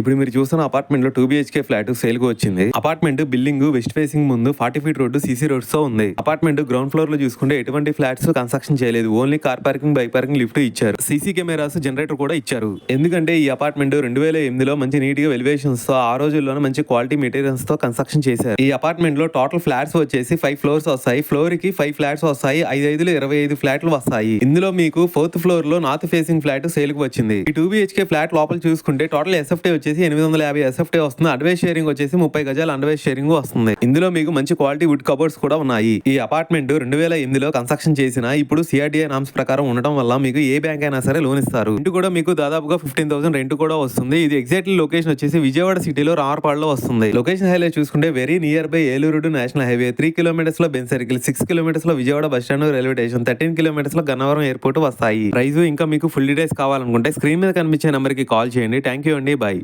ఇప్పుడు మీరు చూస్తున్న అపార్ట్మెంట్లో టూ బిహెచ్కే ఫ్లాట్ సేల్కు వచ్చింది. అపార్ట్మెంట్ బిల్డింగ్ వెస్ట్ ఫేసింగ్ ముందు ఫార్టీ ఫీట్ రోడ్డు సీసీ రోడ్స్తో ఉంది. అపార్ట్మెంట్ గ్రౌండ్ ఫ్లోర్లో చూసుకుంటే ఎటువంటి ఫ్లాట్స్ కన్స్ట్రక్షన్ చేయలేదు. Only car parking bike parking lift ఇచ్చారు. సీసీ కెమెరాస్ జనరేటర్ కూడా ఇచ్చారు. ఎందుకంటే ఈ అపార్ట్మెంట్ రెండు వేల ఎనిమిదిలో మంచి నీట్గా ఎలివేషన్స్తో ఆ రోజుల్లోనే మంచి క్వాలిటీ మెటీరియల్స్తో కన్స్ట్రక్షన్ చేశారు. ఈ అపార్ట్మెంట్లో టోటల్ ఫ్లాట్స్ వచ్చేసి ఫైవ్ ఫ్లోర్స్ వస్తాయి. ఫ్లోర్కి ఫైవ్ ఫ్లాట్స్ వస్తాయి. ఐదు ఐదులు ఇరవై ఐదు ఫ్లాట్లు వస్తాయి. ఇందులో మీకు ఫోర్త్ ఫ్లోర్లో నార్త్ ఫేసింగ్ ఫ్లాట్ సేల్కు వచ్చింది. ఈ టూ బిహెచ్కే ఫ్లాట్ లోపల చూసుకుంటే టోటల్ ఎస్ఎఫ్టీ వచ్చేసి ఎనిమిది వందల యాభై ఎస్ఎఫ్టీ వస్తుంది. అడ్వైస్ షేరింగ్ వచ్చేసి ముప్పై గజాల అడ్వైస్ షేరింగ్ వస్తుంది. ఇందులో మీకు మంచి క్వాలిటీ వుడ్ కబోర్డ్స్ కూడా ఉన్నాయి. ఈ అపార్ట్మెంట్ రెండు వేల ఎనిమిదిలో కన్స్ట్రక్షన్ చేసిన ఇప్పుడు సిఆర్డీఐ నామ్స్ ప్రకారం ఉండటం వల్ల మీకు ఏ బ్యాంక్ అయినా సరే లోన్ ఇస్తారు. ఇంటి కూడా మీకు దాదాపుగా ఫిఫ్టీన్ థౌసండ్ రెంట్ కూడా వస్తుంది. ఇది ఎగ్జాక్ట్లీ లొకేషన్ వచ్చేసి విజయవాడ సిటీలో రామర్పాడులో వస్తుంది. లొకేషన్ హైలైట్ చూసుకుంటే very near by Eluru national highway three కిలోమీటర్స్లో Benz circle six కిలోమీటర్స్లో Vijayawada bus stand railway station thirteen కిలోమీటర్స్లో Gannavaram airport వస్తాయి. ప్రైస్ ఇంకా మీకు ఫుల్ డీటెయిల్స్ కావాలనుకుంటే స్క్రీన్ మీద కనిపించే నెంబర్కి కాల్ చేయండి. థ్యాంక్ యూ అండి. బాయ్